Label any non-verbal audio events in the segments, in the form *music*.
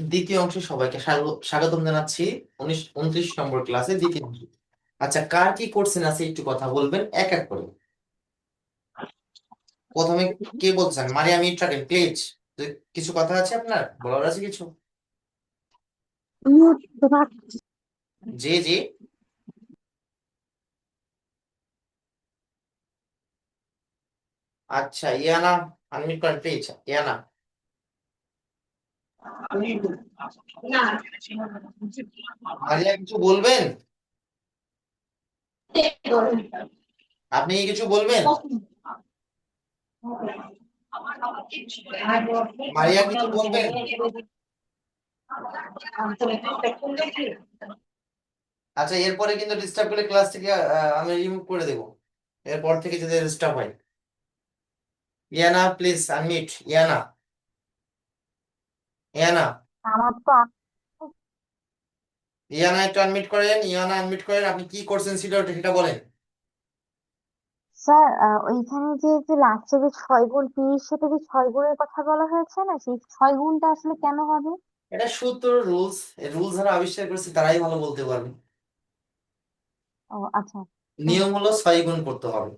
দ্বিতীয় অংশে সবাইকে স্বাগ- স্বাগতম জানাচ্ছি। উনিশ, উনত্রিশ নম্বর ক্লাসে দ্বিতীয় অংশ। আচ্ছা কার কি করছেন আছে একটু কথা বলবেন, এক এক করে। প্রথমে কে বলছেন মারিয়াম রাখেন প্লিজ। কিছু কথা আছে আপনার? বলার আছে কিছু? জি জি। আচ্ছা ইয়ানা আনমিট করেন প্লিজ, ইয়ানা। মারিয়া কিছু বলবেন? আপনি কিছু বলবেন? মারিয়া, কিছু বলবেন? আচ্ছা এরপরে কিন্তু ডিস্টার্ব করলে ক্লাস থেকে আমি রিমুভ করে দেবো। এরপর থেকে যদি ডিস্টার্ব হয়। Yana please unmute Yana. Iyana আমার তো ইয়ানা একটু আনমিট করেন ইয়ানা আনমিট করেন আপনি কি করছেন সেটা সেটা বলেন। স্যার ওইখানে যে যে লাস্টে যে ছয় গুণ তিরিশ সাথে যে ছয় গুণের কথা বলা হয়েছে না সেই ছয় গুণটা আসলে কেন হবে? এটা সূত্র রুলস রুলস যারা আবিষ্কার করেছে তারাই ভালো বলতে পারবে। ও আচ্ছা। নিয়ম হলো ছয় গুণ করতে হবে।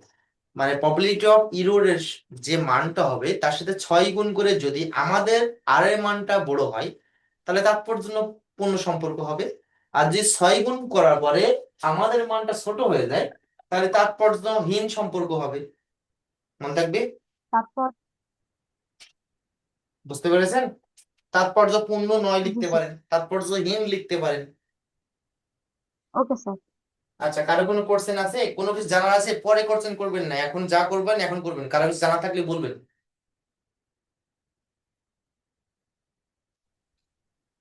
মানে প্রবাবিলিটি অফ ইরোরের যে মানটা হবে তার সাথে ছয় গুণ করে যদি আমাদের আর এর মানটা বড় হয় তাহলে তাৎপর্য পূর্ণ সম্পর্ক হবে। আর যে ছয় গুণ করার পরে আমাদের মানটা ছোট হয়ে যায় তাহলে তাৎপর্যহীন সম্পর্ক হবে। মনে থাকবে? তারপর? বুঝতে পেরেছেন? তাৎপর্য তাৎপর্যপূর্ণ নয় লিখতে। পারেন তাৎপর্যহীন লিখতে পারেন। Okay sir. আচ্ছা কারও কোনো কোশ্চেন আছে? কোনো কিছু জানার আছে? পরে কোশ্চেন করবেন না। এখন যা করবেন এখন করবেন। কারও কিছু জানা থাকলে বলবেন।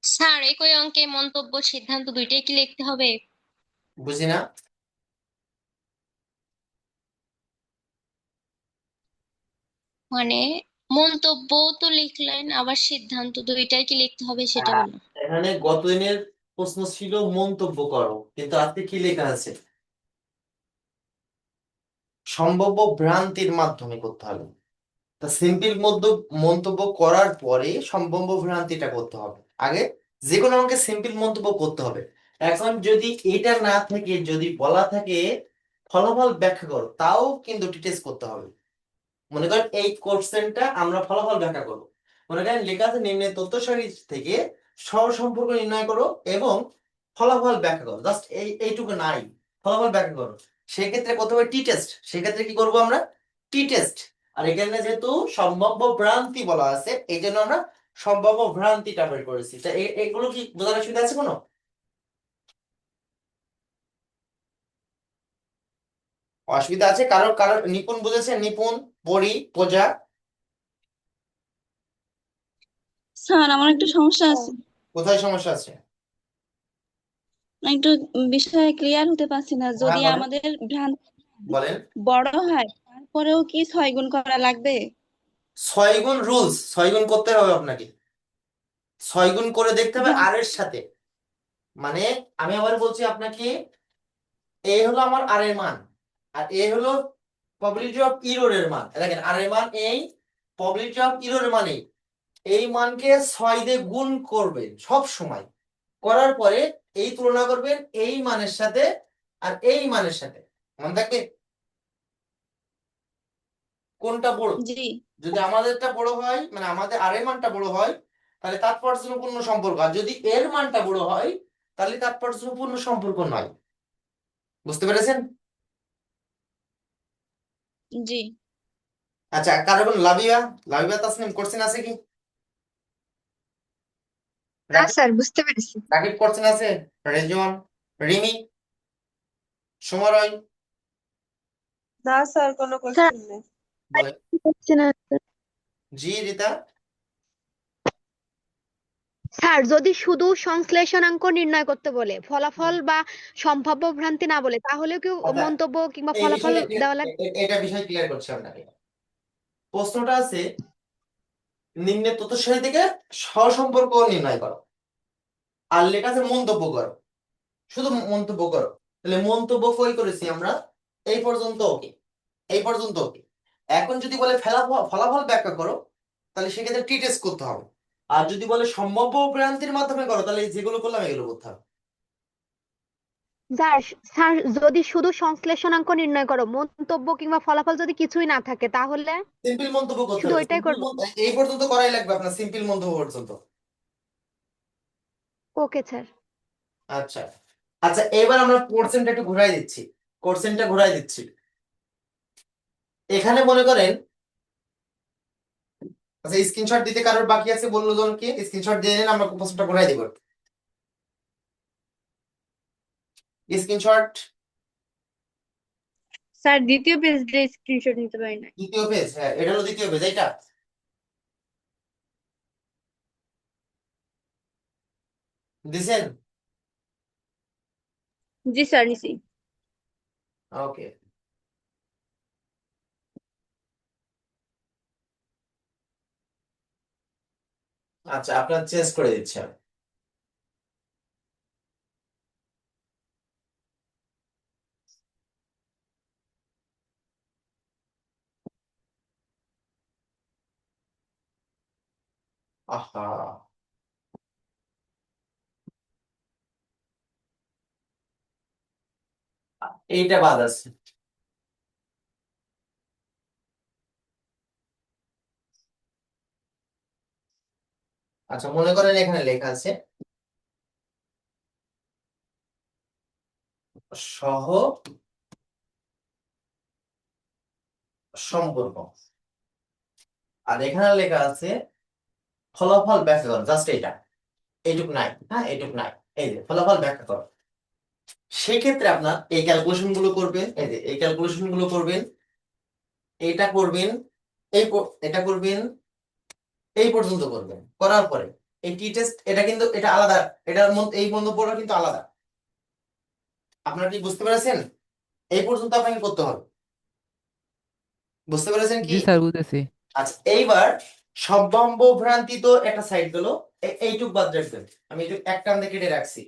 স্যার একই অঙ্কে মন্তব্য সিদ্ধান্ত দুইটাই কি লিখতে হবে? বুঝি না। মানে মন্তব্য তো লিখলেন আবার সিদ্ধান্ত দুইটাই কি লিখতে হবে সেটা। বলুন। এখানে গতদিনের প্রশ্ন ছিল মন্তব্য করো, কিন্তু আজকে কি লেখা আছে? সম্ভাব্য ভ্রান্তির মাধ্যমে করতে হবে। তা সিম্পল মধ্য মন্তব্য করার পরে সম্ভাব্য ভ্রান্তিটা করতে হবে। আগে যে কোনো অঙ্কে সিম্পল মন্তব্য করতে হবে। এখন যদি এটা না থাকে, যদি বলা থাকে, ফলাফল ব্যাখ্যা করো, তাও কিন্তু ডিটেলস করতে হবে। মনে করেন এই কোশ্চেনটা আমরা ফলাফল ব্যাখ্যা করব। মনে করেন লেখা আছে নিম্নের তথ্য সারি থেকে সহসম্পর্ক নির্ণয় করো এবং ফলাফল ব্যাখ্যা করো। জাস্ট এই, এইটুকু নাই। ফলাফল ব্যাখ্যা করো। সেক্ষেত্রে হবে টি টেস্ট সেক্ষেত্রে কি করব আমরা? টি টেস্ট আর এখানে যেহেতু সম্ভাব্য ভ্রান্তি বলা আছে এই জন্য আমরা সম্ভাব্য ভ্রান্তিটা বের করেছি। তা এগুলো কি বোঝার সুবিধা আছে কোনো? অসুবিধা আছে। কারোর কারোর নিপুণ বুঝেছে নিপুণ, পরি পূজা স্যার আমার একটু সমস্যা আছে। কোথায় সমস্যা আছে? একটু বিষয়ে ক্লিয়ার হতে পারছি না। যদি বলেন। আমাদের ভ্রান্তি বলেন। বড় হয় তারপরেও কি ছয় গুণ করা লাগবে? ছয় গুণ রুলস ছয় গুণ করতে হবে আপনাকে। ছয় গুণ করে দেখতে হবে আর এর সাথে। মানে আমি আবার বলছি আপনাকে এ হলো আমার আর এর মান আর এ হলো প্রবাবিলিটি অফ ইরোর এর মান। দেখেন আর এর মান এই প্রবাবিলিটি অফ ইরোর মান এই এই মানকে ছয় দিয়ে গুণ করবেন সব সময়। করার পরে এই তুলনা করবেন এই মানের সাথে আর এই মানের সাথে। মনে থাকবে কোনটা বড়? যদি আমাদেরটা বড় হয় মানে আমাদের আর এর মানটা বড় হয় তাহলে তাৎপর্যপূর্ণ সম্পর্ক। আর যদি এর মানটা বড় হয় তাহলে তাৎপর্যপূর্ণ সম্পর্ক নয়। বুঝতে পেরেছেন? জি। আচ্ছা কারণ লাবিবা লাবিবা তাসনিম কোশ্চেন আছে কি? না স্যার বুঝতে পেরেছি। রাকিব কোশ্চেন আছে রেজওয়ান রিমি সমরয়। না স্যার কোনো কোশ্চেন নেই। বলে জি রিতা। স্যার যদি শুধু সংশ্লেষণাঙ্ক নির্ণয় করতে বলে ফলাফল বা সম্ভাব্য ভ্রান্তি না বলে তাহলেও কি আচ্ছা, মন্তব্য কিংবা এই ফলাফল বিষয়টা দেওয়া লাগবে এটা বিষয় ক্লিয়ার করছি আপনাকে। প্রশ্নটা আছে নিম্নের তথ্য সারি থেকে সহসম্পর্ক নির্ণয় করো। আর লেখা আছে মন্তব্য করো। শুধু মন্তব্য করো। তাহলে মন্তব্য কই করেছি আমরা। এই পর্যন্ত ওকে। এই পর্যন্ত ওকে। এখন যদি বলে ফলাফল ফলাফল ব্যাখ্যা করো, তাহলে সেক্ষেত্রে টি টেস্ট করতে হবে। আর যদি বলে সম্ভাব্য ভ্রান্তির মাধ্যমে করো, তাহলে যেগুলো করলাম এগুলো করতে হবে। স্যার স্যার যদি শুধু সংশ্লেষণাঙ্ক নির্ণয় করো মন্তব্য কিংবা ফলাফল যদি কিছুই না থাকে তাহলে? সিম্পল মন্তব্য করতে শুধু ওইটাই সিম্পল এই পর্যন্ত করাই লাগবে আপনার সিম্পল মন্তব্য পর্যন্ত। Okay sir. আচ্ছা। আচ্ছা এবার আমরা কোশ্চেনটা একটু ঘুরাই দিচ্ছি। কোশ্চেনটা ঘুরাই দিচ্ছি। এখানে মনে করেন আচ্ছা স্ক্রিনশট দিতে কারোর বাকি আছে বলল জনকে স্ক্রিনশট দিয়ে নেন আমরা প্রশ্নটা ঘুরাই দিব। স্ক্রিনশট স্যার দ্বিতীয় পেজ দিয়ে স্ক্রিনশট নিতে পারি না দ্বিতীয় পেজ হ্যাঁ এটা হলো দ্বিতীয় পেজ এইটা। দিছেন? জি স্যার নিছি। ওকে আচ্ছা আপনার চেঞ্জ করে দিচ্ছি আমি। আহা এইটা বাদ আছে। আচ্ছা মনে করেন এখানে লেখা আছে, সহ সম্পর্ক। আর এখানে লেখা আছে ফলাফল ব্যাখ্যা করো জাস্ট এটা এইটুক নাই হ্যাঁ এইটুক নাই। এই যে ফলাফল ব্যাখ্যা করো। সেক্ষেত্রে আপনার এই ক্যালকুলেশনগুলো করবেন এই যে এই ক্যালকুলেশনগুলো করবেন এটা করবেন এই এটা করবেন এই পর্যন্ত করবেন। করার পরে এই টি টেস্ট এটা কিন্তু এটা আলাদা এটার মধ্যে এই বন্ধ মন্তব্যটা কিন্তু আলাদা। আপনারা কি বুঝতে পেরেছেন? এই পর্যন্ত আপনাকে করতে হবে। বুঝতে পেরেছেন কি? জি স্যার বুঝতেছি আচ্ছা এইবার সম্ভাব্য ভ্রান্তি তো একটা সাইড গেল। এইটুক বাদ রাখবেন আমি এক টান কেটে রাখছি।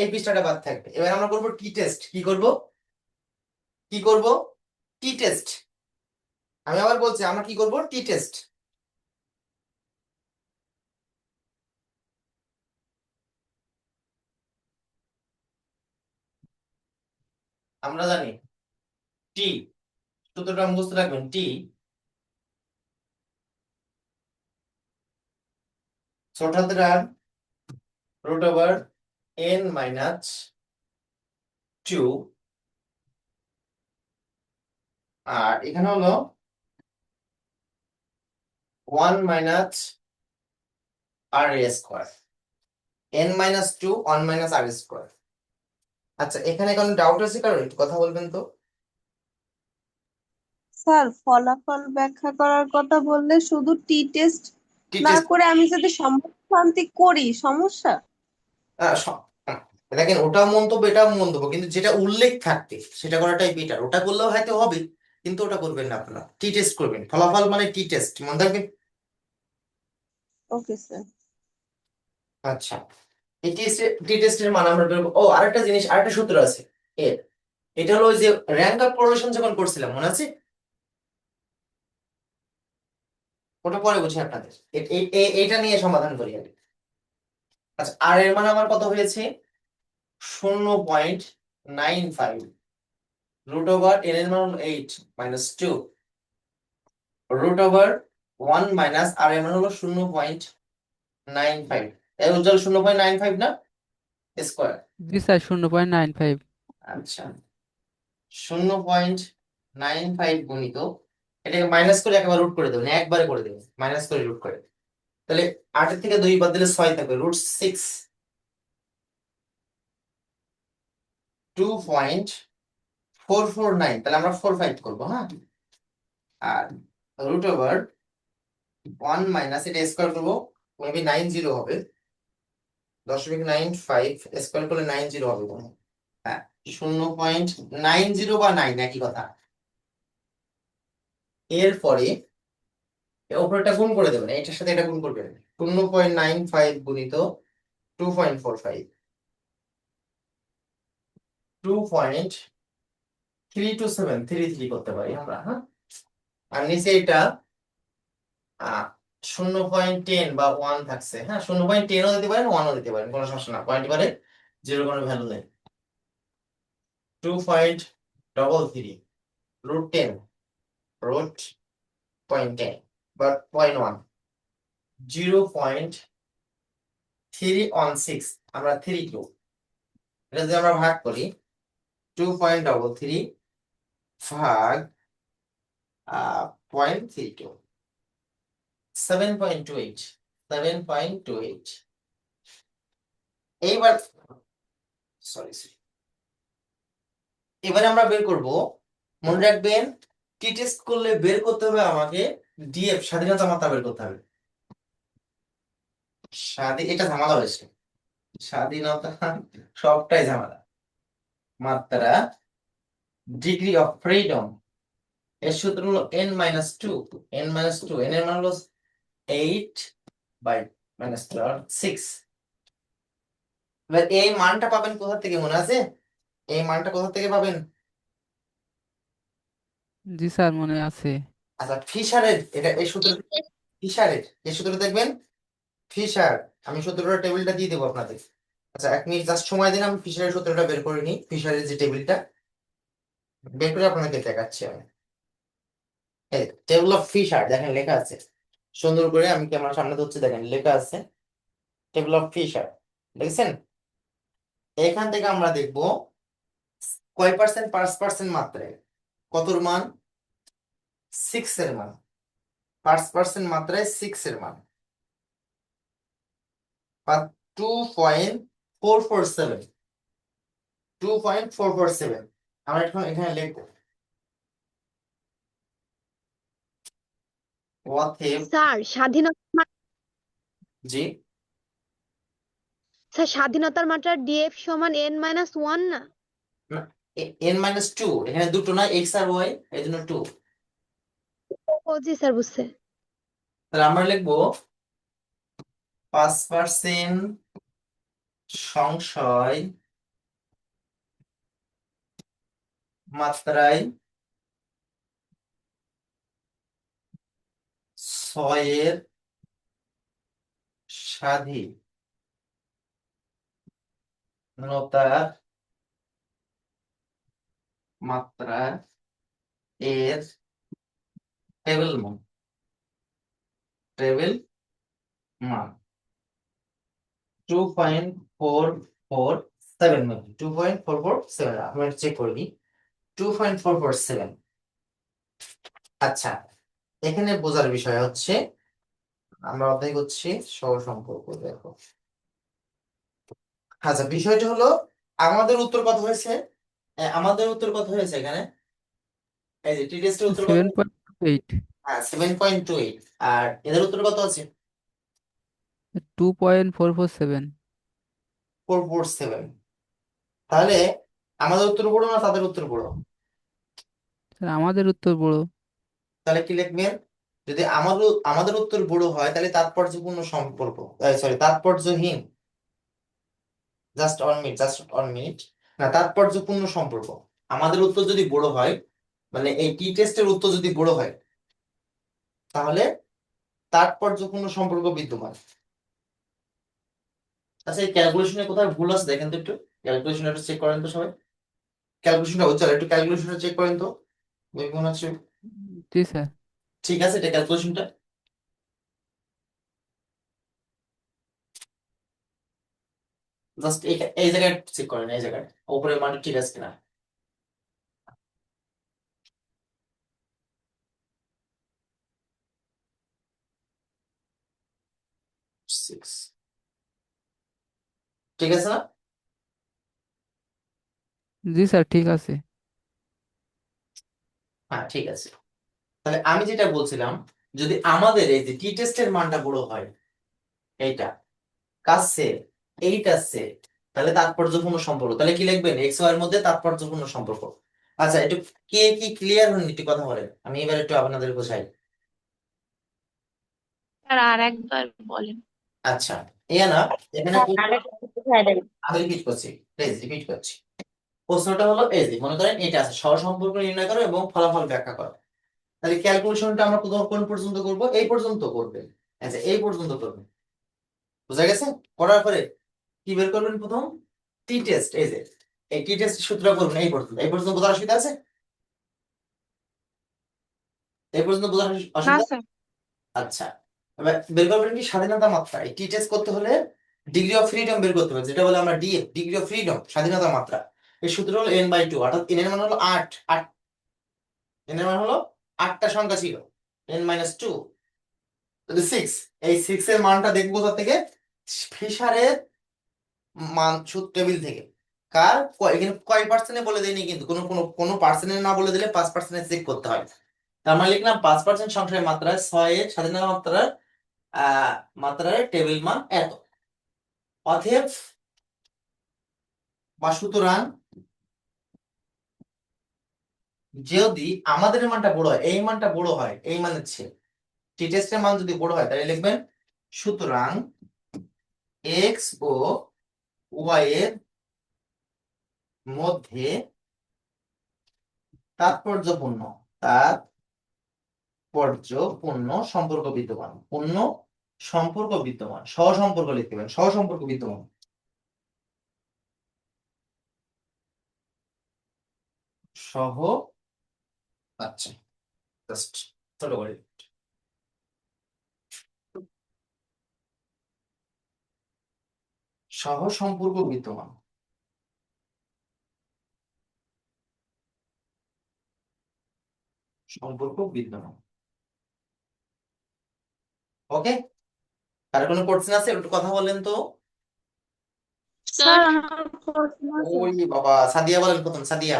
এই পৃষ্ঠাটা বাদ থাকবে। এবার আমরা করব টি টেস্ট কি করব? কি করব? টি টেস্ট আমি আবার বলছি, আমরা কি করব? টি টেস্ট আমরা জানি টি সূত্রটা মুখস্থ রাখবেন টি ছোট হাতের r over n minus two r এখানে হলো ওয়ান মাইনাস আর এ square n minus two one minus r square আচ্ছা এখানে কোনো ডাউট আছে কারণ একটু কথা বলবেন তো। স্যার, ফলাফল ব্যাখ্যা করার কথা বললে শুধু টি টেস্ট না করে আমি যদি সম্ভ্রান্তি করি সমস্যা? দেখেন ওটা মন্তব্য এটা মন্তব্য কিন্তু যেটা উল্লেখ থাকতে সেটা করাটাই বেটার ওটা করলেও হয়তো হবে কিন্তু ওটা করবেন না আপনারা। টি টেস্ট করবেন। ফলাফল মানে টি টেস্ট মনে রাখবেন ওকে স্যার আচ্ছা এই টি টেস্টের মান আমরা বের। ও আরেকটা জিনিস আরেকটা সূত্র আছে। এর এটা হলো যে র্যাঙ্ক আপ প্রোডাকশন যখন করছিলাম মনে আছে? ওটা পরে বুঝি আপনাদের। এটা নিয়ে সমাধান করি আগে আচ্ছা আর এর মান আমার কত হয়েছে? শূন্য point nine five. Root over n এর মান eight minus two. Root over one minus r এর মান হলো শূন্য পয়েন্ট নাইন ফাইভ। এর উজ্জ্বল শূন্য পয়েন্ট নাইন ফাইভ না? স্কোয়ার। জি স্যার শূন্য পয়েন্ট নাইন ফাইভ। আচ্ছা। শূন্য পয়েন্ট নাইন ফাইভ গুণিত এটাকে মাইনাস করে একেবারে রুট করে দেবেন, একবারে করে দেবেন মাইনাস করে রুট করে। তাহলে আটের থেকে দুই বাদ দিলে ছয় থাকবে root six two point four four nine তাহলে আমরা ফোর ফাইভ করব হ্যাঁ? আর রুট ওভার ওয়ান মাইনাস এটা স্কোয়ার করব মেবি নাইন জিরো হবে। দশমিক নাইন ফাইভ স্কোয়ার করলে নাইন জিরো হবে হয়। হ্যাঁ শূন্য পয়েন্ট নাইন জিরো বা নাইন একই কথা। এরপরে ওপরটা গুণ করে দেবেন এটার সাথে এটা গুণ করবেন শূন্য পয়েন্ট নাইন ফাইভ গুণিত two point four five two point three two seven three three করতে পারি আমরা হ্যাঁ? আর নিচে এটা শূন্য পয়েন্ট টেন বা ওয়ান থাকছে হ্যাঁ? শূন্য পয়েন্ট টেনও দিতে পারেন ওয়ানও দিতে পারেন, কোনো সমস্যা না পয়েন্ট করে জিরো কোনো ভ্যালু নেই। Two point double three root ten root point ten বা point one zero point three one six আমরা থ্রি টু এটা যদি আমরা ভাগ করি টু পয়েন্ট ডবল থ্রি ভাগ point three two seven point two eight seven point two eight এইবার sorry sorry এবারে আমরা বের করব, মনে রাখবেন টি টেস্ট করলে বের করতে হবে আমাকে? ডিএফ স্বাধীনতা মাত্রা বের করতে হবে। স্বাধীন এটা ঝামেলা হয়েছে। স্বাধীনতা সবটাই ঝামেলা। মাত্রা ডিগ্রি অফ ফ্রিডম এর সূত্র হলো n minus two n minus two n এর মান হলো এইট বাই মাইনাস সিক্স এবার এই মানটা পাবেন কোথা থেকে মনে আছে? এই মানটা কোথা থেকে পাবেন? জি স্যার মনে আছে। আচ্ছা ফিশারের এটা এই সূত্র ফিশারের এই সূত্র দেখবেন? ফিশার আমি সূত্রটা টেবিলটা দিয়ে দেবো আপনাদের। আচ্ছা এক মিনিট জাস্ট সময় দিন আমি ফিশারের সূত্রটা বের করে নিই ফিশারের যে টেবিলটা। বের করে আপনাদেরকে দেখাচ্ছি আমি। এই টেবিল অফ ফিশার দেখেন লেখা আছে। সুন্দর করে আমি ক্যামেরার সামনে ধরছি দেখেন লেখা আছে টেবিল অফ ফিশার দেখছেন? এখান থেকে আমরা দেখব কয় পার্সেন্ট পাঁচ পার্সেন্ট মাত্রায়? কতর মান? সিক্স এর মান। পাঁচ পার্সেন্ট মাত্রায় সিক্স এর মান। Two point four four seven two point four four seven আমরা এখন এখানে লিখব। স্যার স্বাধীনতা জি। স্যার স্বাধীনতার মাত্রা ডিএফ সমান এন মাইনাস ওয়ান না। এন মাইনাস টু এখানে দুটো না এক্স আর ওয়াই এই জন্য টু ও জি স্যার বুঝছে। তাহলে আমরা লিখব পাঁচ পার্সেন্ট সংশয় মাত্রায় ছয়ের স্বাধীনতার মাত্রা এর টেবিল মান। টেবিল মান। Two point four four seven two point four four seven আমি চেক করে নিই। Two point four four seven আচ্ছা এখানে বোঝার বিষয় হচ্ছে, আমরা অধ্যায় করছি সহ সম্পর্ক, দেখো। আচ্ছা বিষয়টা হলো, আমাদের উত্তর কত হয়েছে? আমাদের উত্তর কত হয়েছে এখানে? এই যে টি টেস্টের উত্তর কত? সেভেন পয়েন্ট এইট হ্যাঁ সেভেন পয়েন্ট টু এইট আর এদের উত্তর কত আছে? Two point four four seven four four seven তাহলে আমাদের উত্তর বড় না তাদের উত্তর বড় স্যার আমাদের উত্তর বড় তাহলে কি লিখবেন? যদি আমাদের আমাদের উত্তর বড় হয় তাহলে তাৎপর্যপূর্ণ সম্পর্ক sorry তাৎপর্যহীন। Just one minute just one minute না তাৎপর্যপূর্ণ সম্পর্ক। আমাদের উত্তর যদি বড় হয় মানে এই টি টেস্টের উত্তর যদি বড় হয় তাহলে তাৎপর্যপূর্ণ সম্পর্ক বিদ্যমান। আচ্ছা এই ক্যালকুলেশনে কোথায় ভুল আছে দেখেন তো একটু। ক্যালকুলেশন একটু চেক করেন তো সবাই। ক্যালকুলেশনটা হচ্ছে একটু ক্যালকুলেশনটা চেক করেন তো। মনে হচ্ছে জি স্যার। ঠিক আছে এটা ক্যালকুলেশনটা জাস্ট এই জায়গায় চেক করেন এই জায়গায়। উপরের মানটা ঠিক আছে কিনা? সিক্স ঠিক আছে না? জি স্যার ঠিক আছে। হ্যাঁ ঠিক আছে। তাহলে আমি যেটা বলছিলাম যদি আমাদের এই যে টি টেস্টের মানটা বড় হয় এইটা কাছে এইটা সে তাহলে তাৎপর্যপূর্ণ সম্পর্ক। তাহলে কি লিখবেন? এক্স ওয়াই এর মধ্যে তাৎপর্যপূর্ণ সম্পর্ক। আচ্ছা একটু কে কি ক্লিয়ার হন একটু কথা বলেন। আমি এবার একটু আপনাদের বোঝাই। স্যার আর একবার বলেন। আচ্ছা ইয়া না এখানে আমি রিপিট করছি। প্লিজ রিপিট করছি। প্রশ্নটা হলো এই যে মনে করেন এটা আছে। সহসম্পর্ক নির্ণয় করো এবং ফলাফল ব্যাখ্যা করো। তাহলে ক্যালকুলেশনটা আমরা কোথাও কোন পর্যন্ত করব? এই পর্যন্ত করবে আচ্ছা এই পর্যন্ত করবেন। বুঝা গেছে? করার পরে কি বের করবেন প্রথম? টি টেস্ট এই যে। এই টি টেস্ট সূত্র করবেন এই পর্যন্ত। এই পর্যন্ত বোঝার অসুবিধা আছে? এই পর্যন্ত বোঝার অসুবিধা? আচ্ছা। এবার বের করবেন কি স্বাধীনতা মাত্রা? এই টি টেস্ট করতে হলে ডিগ্রি অফ ফ্রিডম বের করতে হবে। যেটা বলে আমরা ডিএফ ডিগ্রি অফ ফ্রিডম স্বাধীনতা মাত্রা। এই সূত্র হলো এন বাই টু অর্থাৎ এন এর মান হলো আট আট। এন এর মান হলো আটটা সংখ্যা ছিল। এন মাইনাস টু সিক্স এই সিক্স এর মানটা দেখব কোথা থেকে? ফিশারের মান, সুদ টেবিল থেকে। কার? এখানে কয় পার্সেন্টে বলে দেয়নি কিন্তু, কোনো কোনো কোনো পার্সেন্টে না বলে দিলে পাঁচ পার্সেন্টে চেক করতে হয়। তার মানে লিখলাম পাঁচ পার্সেন্ট সংখ্যার মাত্রায় ছয়ের স্বাধীনতা মাত্রার মাত্রার টেবিল মান এত। অতএব, বা সুতরাং, যদি আমাদের মানটা বড় হয়, এই মানটা বড় হয়, এই মানের চেয়ে টি টেস্টের মান যদি বড় হয়, তাহলে লিখবেন, সুতরাং এক্স ও এর মধ্যে তাৎপর্যপূর্ণ তাৎপর্যপূর্ণ সম্পর্ক বিদ্যমান। পূর্ণ সম্পর্ক বিদ্যমান। সহসম্পর্ক লিখতে পারেন। সহসম্পর্ক বিদ্যমান। সহ আচ্ছা জাস্ট ছোট করে। সহ সম্পর্ক বিদ্যমান। সম্পর্ক বিদ্যমান। ওকে আর কোনো কোশ্চেন আছে? একটু কথা বলেন তো। স্যার। ওই বাবা সাদিয়া বলেন প্রথম সাদিয়া।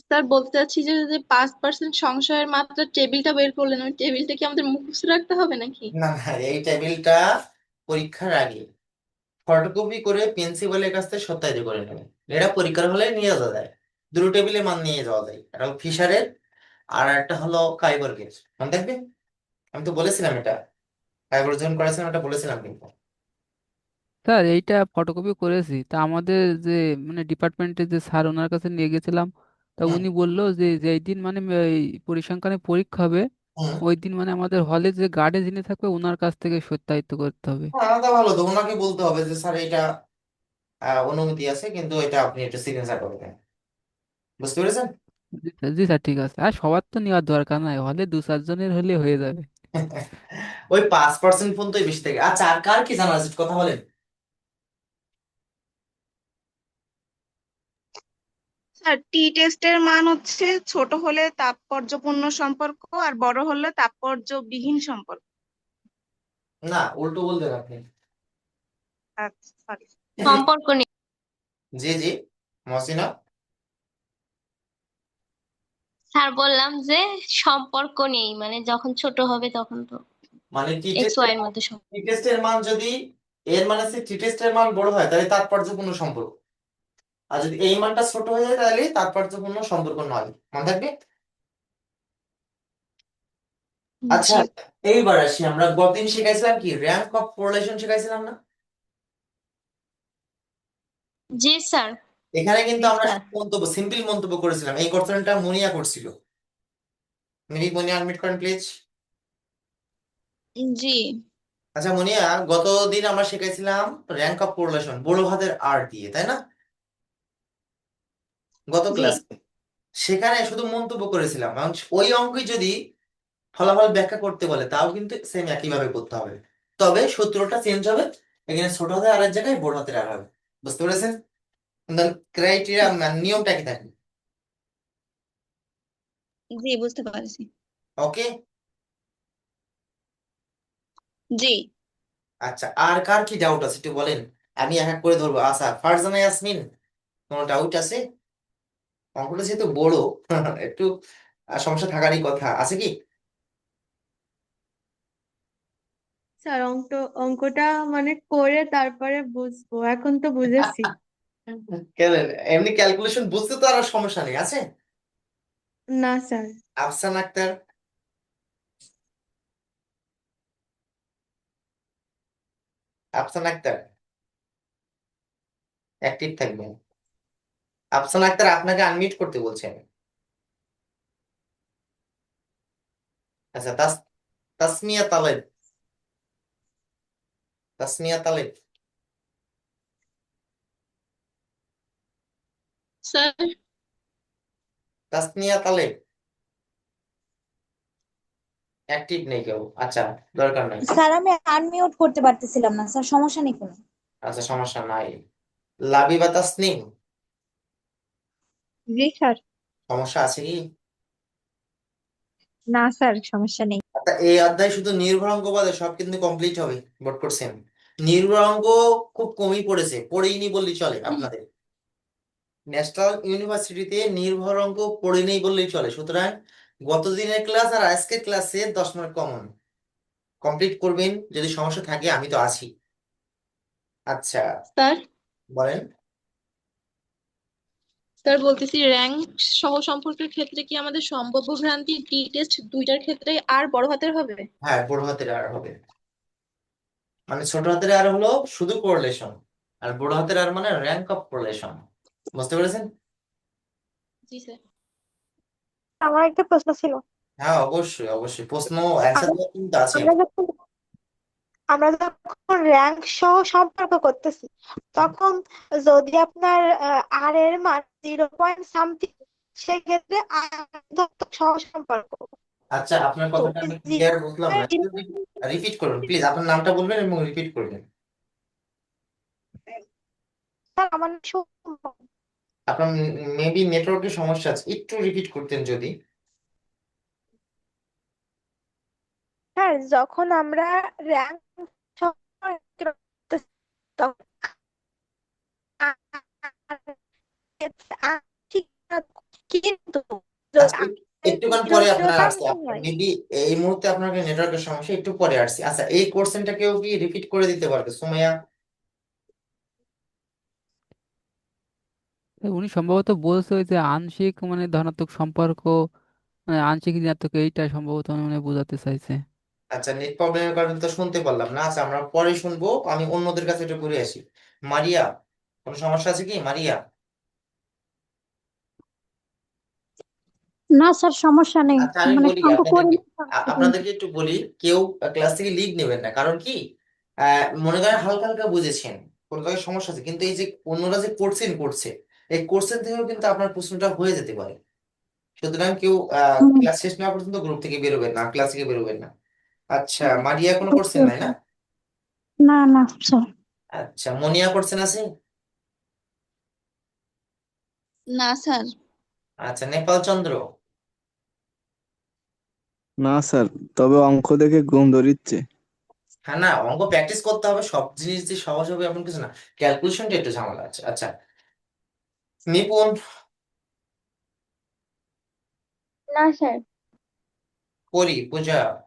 স্যার বলতে চাচ্ছি যে যে পাঁচ পার্সেন্ট সংশয়ের মাত্রা টেবিলটা বের করলেন ওই টেবিলটা কি আমাদের মুখস্থ রাখতে হবে নাকি? না না এই টেবিলটা পরীক্ষার আগে। ফটোকপি করে প্রিন্সিপালের কাছ থেকে সত্যায়িত করে নেবে এটা পরীক্ষার হলে নিয়ে যাওয়া যায়। দুটো টেবিলে মান নিয়ে যাওয়া যায়। একটা হলো ফিশারের আর একটা হলো কাইবর্গের মনে থাকবে? আমি তো বলেছিলাম এটা। কাইবর্গ যখন করেছিলাম এটা বলেছিলাম কিন্তু। স্যার এইটা ফটোকপি করেছি। তা আমাদের যে মানে ডিপার্টমেন্টের যে স্যার ওনার কাছে নিয়ে গেছিলাম তা উনি বলল যে যেই দিন মানে এই পরিসংখ্যানের পরীক্ষা হবে হুম ওই দিন মানে আমাদের হলে যে গার্ডে যিনি থাকবে ওনার কাছ থেকে সত্যায়িত করতে হবে। হ্যাঁ তা ভালো তো। ওনাকে বলতে হবে যে স্যার এটা আহ, অনুমতি আছে কিন্তু এটা আপনি একটু সিগনেচার করে দেন। বুঝতে পেরেছেন? জি স্যার জি স্যার ঠিক আছে। আর সবার তো নেওয়ার দরকার নাই। হলে দু চারজনের হলে হয়ে যাবে। ওই পাঁচ পার্সেন্ট পর্যন্তই বেশি থাকে। আচ্ছা আর কার কি জানার আছে? একটু কথা বলেন। স্যার টি টেস্টের মান হচ্ছে ছোট হলে তাৎপর্যপূর্ণ সম্পর্ক আর বড় হলে তাৎপর্যবিহীন সম্পর্ক। না উল্টো বলতেন আপনি আচ্ছা সম্পর্ক নেই জি জি মহসিনা স্যার বললাম যে সম্পর্ক নেই মানে যখন ছোট হবে তখন তো মানে টি এক্স ওয়াই এর মধ্যে সম্পর্ক টি টেস্টের মান যদি এর মানে সে টি টেস্টের মান বড় হয় তাহলে তাৎপর্যপূর্ণ সম্পর্ক। আর যদি এই মানটা ছোট হয়ে যায় তাহলে তাৎপর্যপূর্ণ সম্পর্ক নয়। মনে থাকবে? আচ্ছা এইবার আসি আমরা। গতদিন শিখাইছিলাম কি? র্যাঙ্ক অফ কোরিলেশন শিখাইছিলাম না? জি স্যার। এখানে কিন্তু আমরা হ্যাঁ। মন্তব্য সিম্পল মন্তব্য করেছিলাম। এই কোশ্চেনটা মুনিয়া করছিল। মিনি মুনিয়া আনমিট করেন প্লিজ জি। আচ্ছা মুনিয়া গতদিন আমরা শিখাইছিলাম র্যাঙ্ক অফ কোরিলেশন বড় হাতের আর দিয়ে তাই না? গত ক্লাসে সেখানে শুধু মন্তব্য করেছিলাম ওই অঙ্কই যদি ফলাফল ব্যাখ্যা করতে বলে তাও কিন্তু সেম একইভাবে করতে হবে। তবে সূত্রটা চেঞ্জ হবে এখানে ছোট হাতের আর এক জায়গায় বড় হাতের আর হবে। বুঝতে পেরেছেন? ক্রাইটেরিয়া নিয়মটা কি থাকে? জি বুঝতে পারছি। ওকে জি। আচ্ছা আর কার কি ডাউট আছে একটু বলেন? আমি এক এক করে ধরবো। আচ্ছা ফারজানা ইয়াসমিন কোনো ডাউট আছে? অঙ্কটা যেহেতু বড় *laughs* একটু সমস্যা থাকারই কথা। আছে কি? স্যার অঙ্ক অঙ্কটা মানে করে তারপরে বুঝব। এখন তো বুঝেছি। *laughs* কেন? এমনি ক্যালকুলেশন বুঝতে তো আর সমস্যা নেই আছে? না স্যার। আফসান আক্তার? আফসান আক্তার? অ্যাক্টিভ থাকবেন। আফসান আক্তার আপনাকে আনমিউট করতে বলছেন আচ্ছা তাসমিয়া তালেব। তাসমিয়া তালেব। স্যার। তাসমিয়া তালেব। অ্যাক্টিভ নেই কেউ। আচ্ছা দরকার নাই। স্যার আমি আনমিউট করতে পারতেছিলাম না। স্যার সমস্যা নেই কোনো। আচ্ছা সমস্যা নাই। লাবিবা তাসনিম। জি স্যার। সমস্যা আছে কি? না স্যার সমস্যা নেই। আচ্ছা এই অধ্যায় শুধু নির্ভরাঙ্ক বাদে সব কিন্তু কমপ্লিট হবে বোর্ড করছেন খুব কমই পড়েছে পড়েইনি বললেই চলে আপনাদের। ন্যাশনাল ইউনিভার্সিটিতে নির্ভরাঙ্ক পড়ে নেই বললেই চলে সুতরাং গত দিনের ক্লাস আর আজকের ক্লাসে দশ মার্ক কমন কমপ্লিট করবেন যদি সমস্যা থাকে আমি তো আছি। আচ্ছা। স্যার? বলেন। স্যার বলতেছি র্যাঙ্ক সহ সম্পর্কের ক্ষেত্রে কি আমাদের সম্ভাব্য ভ্রান্তি টি টেস্ট দুইটার ক্ষেত্রে আর বড় হাতের হবে? হ্যাঁ বড় হাতের আর হবে। মানে ছোট হাতের আর হলো শুধু কোরিলেশন আর বড় হাতের আর মানে র্যাঙ্ক অফ কোরিলেশন বুঝতে পেরেছেন? জি স্যার। আমার একটা প্রশ্ন ছিল। হ্যাঁ অবশ্যই অবশ্যই। প্রশ্ন অ্যান্সার কিন্তু আছে। আমরা যখন আমরা যখন র্যাঙ্ক সহ সম্পর্ক করতেছি তখন যদি আপনার আর এর মান জিরো পয়েন্ট সামথিং সেক্ষেত্রে সহ সম্পর্ক। আচ্ছা আপনার কথাটা আমি ক্লিয়ার বুঝলাম না। রিপিট করুন প্লিজ আপনার নামটা বলবেন এবং রিপিট করবেন স্যার আমার আপনার মেবি নেটওয়ার্কের সমস্যা আছে একটু রিপিট করতেন যদি। স্যার যখন আমরা র্যাঙ্ক কিন্তু এক- একটুক্ষণ পরে আপনার আসছে মেবি এই মুহূর্তে আপনার নেটওয়ার্কের সমস্যা একটু পরে আসছে। আচ্ছা এই কোশ্চেনটা কেউ কি রিপিট করে দিতে পারবে সুমাইয়া? উনি সম্ভবত বলছে যে আংশিক মানে ধনাত্মক সম্পর্ক মানে আংশিক ঋণাত্মক এইটা সম্ভবত মানে বোঝাতে চাইছে। আচ্ছা নেট প্রবলেমের কারণে তো শুনতে পারলাম না। আচ্ছা আমরা পরে শুনব। আমি অন্যদের কাছে একটু ঘুরে আসি। মারিয়া কোনো সমস্যা আছে কি? মারিয়া? না স্যার সমস্যা নেই। আচ্ছা মানে আপনাদেরকে একটু বলি কেউ ক্লাস থেকে লিড নেবেন না। কারণ কি? আহ, মনে করেন হালকা হালকা বুঝেছেন কোনো জায়গায় সমস্যা আছে। কিন্তু এই যে অন্যরা যে করছেন করছে এই কোর্সের থেকেও কিন্তু আপনার প্রশ্নটা হয়ে যেতে পারে। সুতরাং কেউ ক্লাস শেষ না পর্যন্ত গ্রুপ থেকে বেরোবেন না ক্লাস থেকে বেরোবেন না। আচ্ছা মারিয়া কোনো করছেন নাই না? না না স্যার আচ্ছা মনিয়া করছেন আছে না স্যার। আচ্ছা নেপাল চন্দ্র? না স্যার তবে অঙ্ক দেখে ঘুম ধরিচ্ছে। হ্যাঁ না অঙ্ক প্র্যাকটিস করতে হবে সব জিনিস যে সহজ হবে এমন কিছু না। ক্যালকুলেশনটা একটু ঝামেলা আছে। আচ্ছা নিপুণ? না স্যার। পরি পূজা?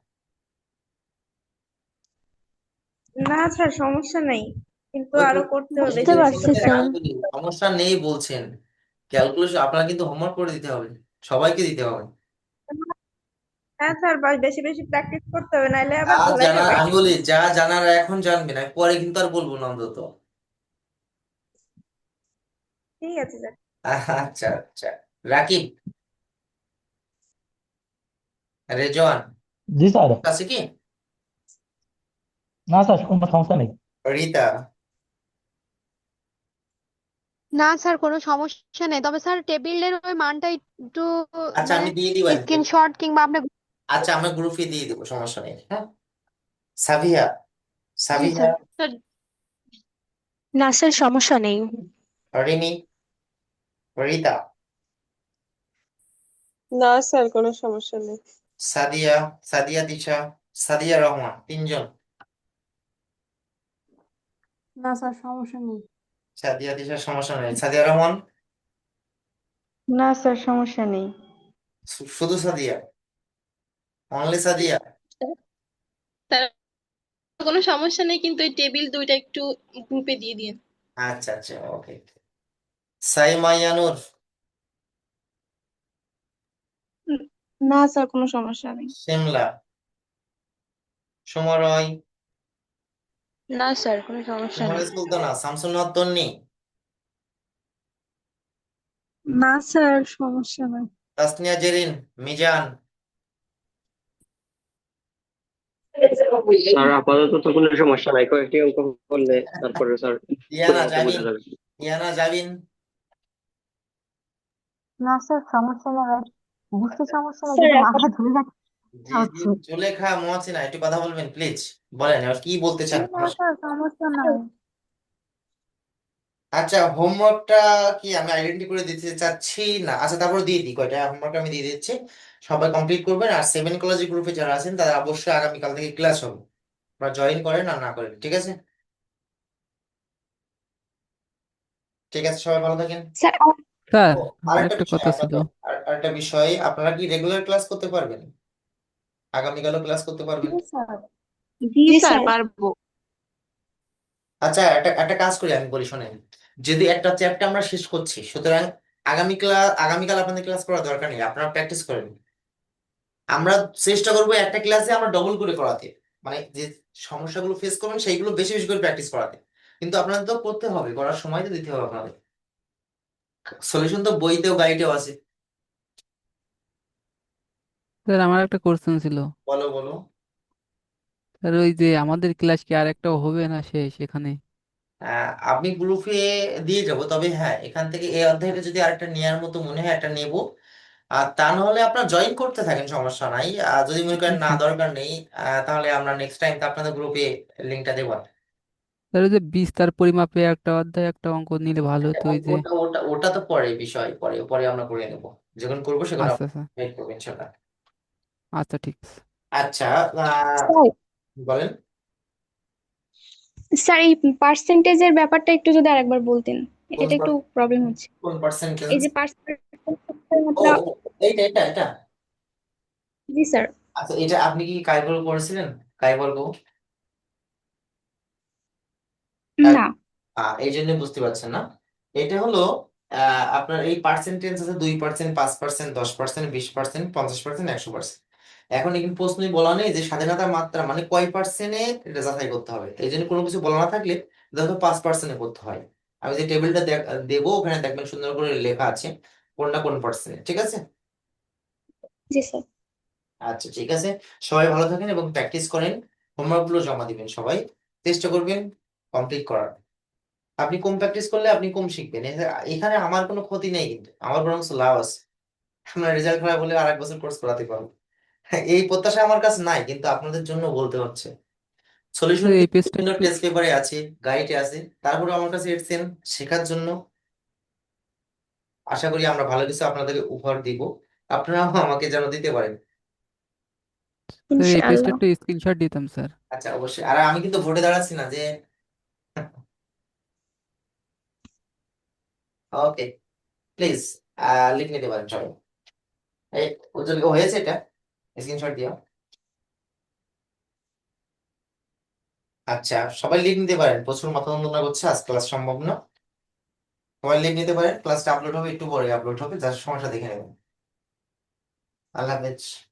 না স্যার সমস্যা নাই। কিন্তু আরও করতে হবে। বুঝতে পারছি স্যার। সমস্যা নেই বলছেন। ক্যালকুলেশন আপনারা কিন্তু হোমওয়ার্ক করে দিতে হবে। সবাইকে দিতে হবে। হ্যাঁ স্যার বেশি বেশি প্র্যাকটিস করতে হবে নাহলে আবার যা ভুলে জানার যাবে। আমি বলি যা জানার এখন জানবেন আমি পরে কিন্তু আর বলব না অন্তত। ঠিক আছে স্যার। আচ্ছা আচ্ছা। রাকিব। রেজওয়ান। জি স্যার। আছে কি? না স্যার কোনো সমস্যা নেই রিতা। না স্যার কোনো সমস্যা নেই। তবে স্যার টেবিলের ওই মানটা একটু আচ্ছা আমি মানে দিয়ে দিব আজকে স্ক্রিনশট কিংবা আপনি আচ্ছা আমরা গ্রুপে দিয়ে দেবো সমস্যা নেই হ্যাঁ। সাবিয়া সাবিয়া স্যার না স্যার সমস্যা নেই। রিমি রিতা। না স্যার কোনো সমস্যা নেই। সাদিয়া সাদিয়া দিশা সাদিয়া রহমান তিনজন। না স্যার সমস্যা নেই। সাদিয়া দিশার সমস্যা নেই। সাদিয়া রহমান? না স্যার সমস্যা নেই। শু- শুধু সাদিয়া? অনলি সাদিয়া? স্যার কোনো সমস্যা নেই কিন্তু এই টেবিল দুইটা একটু গ্রুপে দিয়ে দিন আচ্ছা আচ্ছা ওকে। সাইমা ইয়ানুর? না স্যার কোনো সমস্যা নেই। শিমলা সমরয় না স্যার কোনো সমস্যা সমরয় সুলতানা শামসুন্নাহার তন্নি না স্যার সমস্যা নেই। তাসনিয়া জেরিন মিজান। স্যার আপাতত তো কোনো সমস্যা নাই কয়েকটি অঙ্ক করলে তারপরে স্যার ইয়ানা জাবিন বোঝা যাবে। ইয়ানা জাবিন না স্যার সমস্যা না বুঝতে সমস্যা না কিন্তু মাথা ধরে যাচ্ছে জুলেখা মহাসিনা একটু কথা বলবেন প্লিজ বলেন এবার কি বলতে চান? সমস্যা নাই। আচ্ছা। হোমওয়ার্কটা কি আমি আইডেন্টি করে দিতে চাচ্ছি? না। আচ্ছা তারপর দিয়ে দিই কয়টা হোমওয়ার্ক আমি দিয়ে দিচ্ছি। সবাই কমপ্লিট করবেন আর সেভেন কলেজ গ্রুপে যারা আছেন তারা অবশ্যই আগামীকাল থেকে ক্লাস হবে। বা জয়েন করেন আর না করেন ঠিক আছে? ঠিক আছে সবাই ভালো থাকেন। স্যার স্যার আরেকটা আরেকটা বিষয় কথা ছিল। আরেকটা বিষয় আপনারা কি রেগুলার ক্লাস করতে পারবেন? আগামীকালও ক্লাস করতে পারবেন জি স্যার। পারব। আচ্ছা একটা একটা কাজ করি আমি বলি শোনেন। যদি একটা চ্যাপ্টার আমরা শেষ করছি সুতরাং আগামী ক্লাস আগামীকাল আপনাদের ক্লাস করার দরকার নেই আপনারা প্র্যাকটিস করেন আমরা চেষ্টা করব একটা ক্লাসে আমরা ডবল করে করাতে। মানে যে সমস্যাগুলো ফেস করবেন সেইগুলো বেশি বেশি করে প্র্যাকটিস করাতে। কিন্তু আপনাদের তো করতে হবে করার সময় তো দিতে হবে আপনাদের। সলিউশন তো বইতেও গাইডেও আছে। স্যার আমার একটা কোশ্চেন ছিল। বলো বলো। স্যার ওই যে আমাদের ক্লাস কি আর একটা হবে না শেষ এখানে আহ, আমি গ্রুপে দিয়ে যাব তবে হ্যাঁ এখান থেকে এই অধ্যায়টা যদি আরেকটা নেওয়ার মতো মনে হয় একটা নেব। আর তা নাহলে আপনার জয়েন করতে থাকেন সমস্যা নাই। আর যদি মনে করেন না দরকার নেই আহ, তাহলে আমরা নেক্সট টাইম আপনাদের গ্রুপে লিঙ্কটা দেবো। স্যার ওই যে বিস্তার পরিমাপে একটা অধ্যায় একটা অঙ্ক নিলে ভালো হতো ওই যে। ওটা ওটা ওটা তো পরে বিষয় পরে পরে আমরা করে নেব। যখন করব সেখানে আচ্ছা আচ্ছা। ওয়েট করবেন ইনশাল্লাহ। আচ্ছা ঠিক আছে। আচ্ছা বলেন। স্যার এই পার্সেন্টেজের ব্যাপারটা একটু যদি আরেকবার বলতেন কোন এটা একটু প্রবলেম হচ্ছে। কোন এই পার্সেন্টেজ যে পার্সেন্টেজের ও মাত্রা এইটা এটা এটা জি স্যার। আচ্ছা এটা আপনি কি কাইবর্গ করেছিলেন কাইবর্গ না। আহ, এই জন্য বুঝতে পারছেন না। এটা হলো আহ, আপনার এই পার্সেন্টেজ আছে দুই পার্সেন্ট পাঁচ পার্সেন্ট দশ পার্সেন্ট বিশ পার্সেন্ট পঞ্চাশ পার্সেন্ট একশো পার্সেন্ট এখন এখানে প্রশ্নই বলা নেই যে স্বাধীনতার মাত্রা মানে কয় পার্সেন্টে এটা যাচাই করতে হবে। এই জন্য কোনো কিছু বলা না থাকলে দেখো পাঁচ পার্সেন্টে করতে হয়। আমি যে টেবিলটা দেবো ওখানে দেখবেন সুন্দর করে লেখা আছে কোনটা কোন পার্সেন্ট ঠিক আছে? জি স্যার। আচ্ছা ঠিক আছে। সবাই ভালো থাকেন এবং প্র্যাকটিস করেন। হোমওয়ার্কগুলো জমা দিবেন সবাই। চেষ্টা করবেন কমপ্লিট করার। আপনি কম প্র্যাকটিস করলে আপনি কম শিখবেন। এখানে আমার কোনো ক্ষতি নেই কিন্তু। আমার বরং লাভ আছে। আপনার রেজাল্ট খারাপ হলে আর এক বছর কোর্স করাতে পারব। এই প্রত্যাশা আমার কাছে নাই কিন্তু আপনাদের জন্য বলতে হচ্ছে। সলিউশন এই পেজটা টেস্ট পেপারে আছে গাইডে আছে তারপরে আমার কাছে এসেছেন শেখার জন্য আশা করি আমরা ভালো কিছু আপনাদেরকে উপহার দিব। আপনারাও আমাকে যেন দিতে পারেন। এই পেজটা একটু স্ক্রিনশট দিতাম স্যার। আচ্ছা অবশ্যই। আর আমি কিন্তু ভোটে দাঁড়াচ্ছি না যে ওকে প্লিজ লিখে নিতে পারেন সবাই। এই হয়েছে এটা? স্ক্রিনশট দিও। আচ্ছা সবাই লিখ নিতে পারেন। প্রচুর মাথা যন্ত্রণা করছে, আজ ক্লাস সম্ভব না। সবাই লিখ নিতে পারেন ক্লাসটা আপলোড হবে, একটু পরে আপলোড হবে যার সমস্যা দেখে নেবেন। আল্লাহ হাফেজ।